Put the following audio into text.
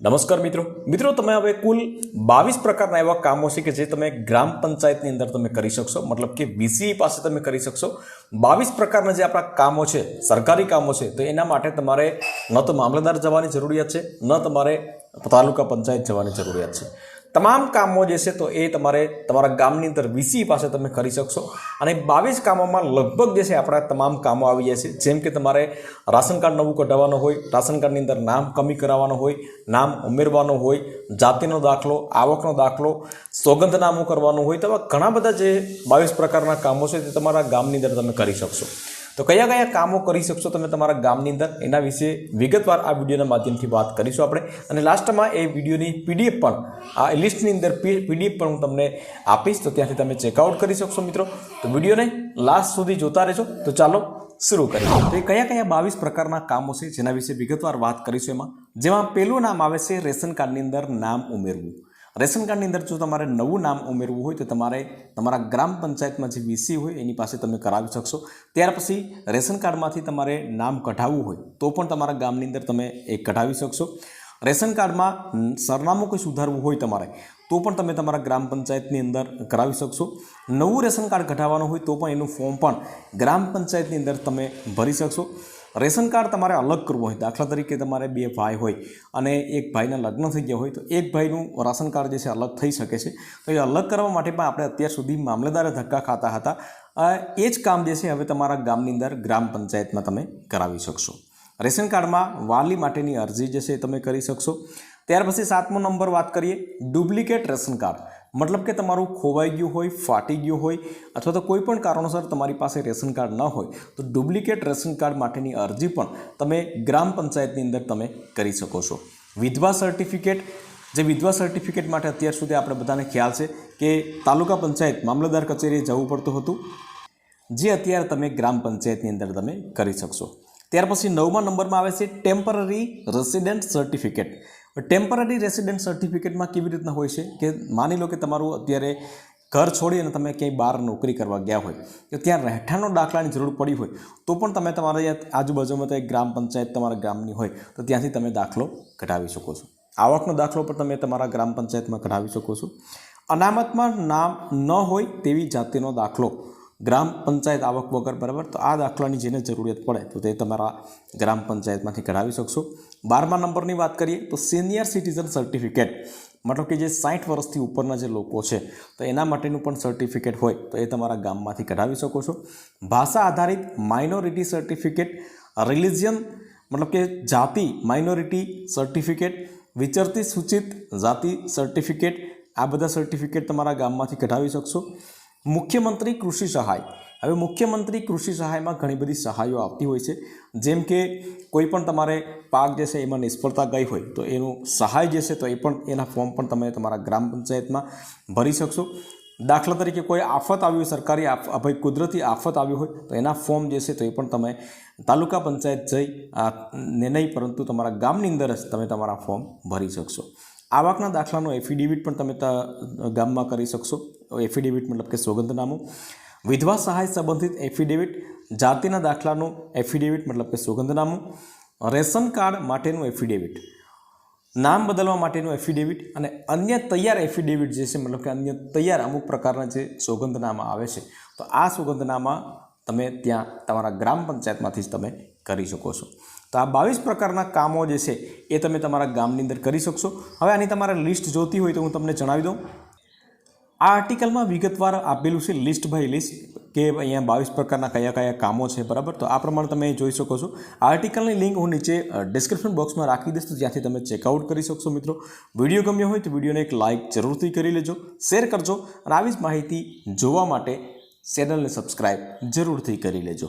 નમસ્કાર મિત્રો. મિત્રો, તમે હવે કુલ બાવીસ પ્રકારના એવા કામો છે કે જે તમે ગ્રામ પંચાયતની અંદર તમે કરી શકશો. મતલબ કે વીસી પાસે તમે કરી શકશો. બાવીસ પ્રકારના જે આપણા કામો છે, સરકારી કામો છે, તો એના માટે તમારે ન તો મામલતદાર જવાની જરૂરિયાત છે, ન તમારે તાલુકા પંચાયત જવાની જરૂરિયાત છે. તમામ કામો જે છે તો એ તમારે તમારા ગામની અંદર વીસી પાસે તમે કરી શકશો. અને બાવીસ કામોમાં લગભગ જે છે આપણા તમામ કામો આવી જાય છે. જેમ કે તમારે રાશન કાર્ડ નવું કઢાવવાનું હોય, રાશન કાર્ડની અંદર નામ કમી કરાવવાનું હોય, નામ ઉમેરવાનું હોય, જાતિનો દાખલો, આવકનો દાખલો સોગંધનામું કરવાનું હોય, તેવા ઘણા બધા જે બાવીસ પ્રકારના કામો છે તે તમારા ગામની અંદર તમે કરી શકશો. તો કયા કયા કામો કરી શકશો તમે તમારા ગામની અંદર? એના વિશે વિગતવાર આ વિડીયોના માધ્યમથી વાત કરીશું આપણે. અને લાસ્ટમાં એ વિડીયોની પીડીએફ પણ, આ લિસ્ટની અંદર પીડીએફ પણ હું તમને આપીશ. તો ત્યાંથી તમે ચેકઆઉટ કરી શકશો મિત્રો. તો વિડીયોને લાસ્ટ સુધી જોતા રહેજો. તો ચાલો શરૂ કરીએ. તો એ કયા કયા બાવીસ પ્રકારના કામો છે જેના વિશે વિગતવાર વાત કરીશું એમાં? જેમાં પહેલું નામ આવે છે રેશન કાર્ડની અંદર નામ ઉમેરવું. રેશન કાર્ડની અંદર જો તમારે નવું નામ ઉમેરવું હોય તો તમારે તમારા ગ્રામ પંચાયતમાં જે વીસી હોય એની પાસે તમે કરાવી શકશો. ત્યાર પછી રેશન કાર્ડમાંથી તમારે નામ કઢાવવું હોય તો પણ તમારા ગામની અંદર તમે એ કઢાવી શકશો. રેશન કાર્ડમાં સરનામું કોઈ સુધારવું હોય તમારે તો પણ તમે તમારા ગ્રામ પંચાયતની અંદર કરાવી શકશો. નવું રેશન કાર્ડ કઢાવવાનું હોય તો પણ એનું ફોર્મ પણ ગ્રામ પંચાયતની અંદર તમે ભરી શકશો. રેશન કાર્ડ તમારે અલગ કરવું હોય. દાખલા તરીકે તમારે બે ભાઈ હોય અને એક ભાઈના લગ્ન થઈ ગયા હોય, તો એક ભાઈનું રાશન કાર્ડ જે છે અલગ થઈ શકે છે. તો એ અલગ કરવા માટે પણ આપણે અત્યાર સુધી મામલેદારે ધક્કા ખાતા હતા. એ જ કામ જે છે હવે તમારા ગામની અંદર ગ્રામ પંચાયતમાં તમે કરાવી શકશો. રેશન કાર્ડમાં વાલી માટેની અરજી જે છે એ તમે કરી શકશો. ત્યાર પછી સાતમો નંબર વાત કરીએ, ડુપ્લિકેટ રેશન કાર્ડ. મતલબ કે તમારું ખોવાઈ ગયું હોય, ફાટી ગયું હોય, અથવા તો કોઈ પણ કારણોસર તમારી પાસે રેશન કાર્ડ ન હોય, તો ડુપ્લિકેટ રેશન કાર્ડ માટેની અરજી પણ તમે ગ્રામ પંચાયતની અંદર તમે કરી શકો છો. વિધવા સર્ટિફિકેટ, જે વિધવા સર્ટિફિકેટ માટે અત્યાર સુધી આપણે બધાને ખ્યાલ છે કે તાલુકા પંચાયત મામલતદાર કચેરીએ જવું પડતું હતું, જે અત્યારે તમે ગ્રામ પંચાયતની અંદર તમે કરી શકશો. ત્યાર પછી નવમા નંબરમાં આવે છે temporary resident certificate. Temporary resident સર્ટિફિકેટમાં કેવી રીતના હોય છે કે માની લો કે તમારું અત્યારે ઘર છોડી અને તમે ક્યાંય બહાર નોકરી કરવા ગયા હોય તો ત્યાં રહેઠાણનો દાખલાની જરૂર પડી હોય, તો પણ તમે તમારા આજુબાજુમાં તો એક ગ્રામ પંચાયત તમારા ગામની હોય, તો ત્યાંથી તમે દાખલો કઢાવી શકો છો. આવકનો દાખલો પણ તમે તમારા ગ્રામ પંચાયતમાં કઢાવી શકો છો. અનામતમાં નામ ન હોય તેવી જાતિનો દાખલો ગ્રામ પંચાયત આવક વગર બરાબર, તો આ દાખલાની જેને જરૂરિયાત પડે, તો તે તમારા ગ્રામ પંચાયતમાંથી કઢાવી શકશો. બારમા નંબરની વાત કરીએ, તો સિનિયર સિટીઝન સર્ટિફિકેટ, મતલબ કે જે સાઠ વર્ષથી ઉપરના જે લોકો છે, તો એના માટેનું પણ સર્ટિફિકેટ હોય, તો એ તમારા ગામમાંથી કઢાવી શકો છો. ભાષા આધારિત માઇનોરિટી સર્ટિફિકેટ રિલિજિયન મતલબ કે જાતિ માઇનોરિટી સર્ટિફિકેટ વિચરતી સૂચિત જાતિ સર્ટિફિકેટ આ બધા સર્ટિફિકેટ તમારા ગામમાંથી કઢાવી શકશો. મુખ્યમંત્રી કૃષિ સહાય. હવે મુખ્યમંત્રી કૃષિ સહાયમાં ઘણી બધી સહાયો આવતી હોય છે. જેમ કે કોઈ પણ તમારે પાક જે છે એમાં નિષ્ફળતા ગઈ હોય તો એનું સહાય જે છે તો એ પણ એના ફોર્મ પણ તમે તમારા ગ્રામ પંચાયતમાં ભરી શકશો. દાખલા તરીકે કોઈ આફત આવી હોય, સરકારી ભાઈ કુદરતી આફત આવી હોય તો એના ફોર્મ જે છે તો એ પણ તમે તાલુકા પંચાયત જઈ ને નહીં પરંતુ તમારા ગામની અંદર જ તમે તમારા ફોર્મ ભરી શકશો. આવકના દાખલાનો એફિડેવિટ પણ તમે ગામમાં કરી શકશો. એફિડેવિટ મતલબ કે સોગંદનામું. વિધવા સહાય સંબંધિત એફિડેવિટ જાતિના દાખલાનું એફિડેવિટ મતલબ કે સોગંદનામું, રેશન કાર્ડ માટેનું એફિડેવિટ નામ બદલવા માટેનું એફિડેવિટ અને અન્ય તૈયાર એફિડેવિટ જે છે, મતલબ કે અન્ય તૈયાર અમુક પ્રકારના જે સોગંદનામા આવે છે. તો આ સોગંદનામા તમે ત્યાં તમારા ગ્રામ પંચાયતમાંથી જ તમે કરી શકો છો. તો આ બાવીસ પ્રકારના કામો જે છે એ તમે તમારા ગામની અંદર કરી શકશો. હવે આની તમારે લિસ્ટ જોતી હોય તો હું તમને જણાવી દઉં. આ આર્ટિકલમાં વિગતવાર આપેલું છે લિસ્ટ બાય લિસ્ટ કે અહીંયા બાવીસ પ્રકારના કયા કયા કામો છે, બરાબર? તો આ પ્રમાણે તમે જોઈ શકો છો. આર્ટિકલની લિંક હું નીચે ડિસ્ક્રિપ્શન બોક્સમાં રાખી દઈશ, તો જ્યાંથી તમે ચેકઆઉટ કરી શકશો મિત્રો. વીડિયો ગમ્યો હોય તો વિડીયોને એક લાઇક જરૂરથી કરી લેજો શેર કરજો અને આવી જ માહિતી જોવા માટે ચેનલને સબસ્ક્રાઈબ જરૂરથી કરી લેજો.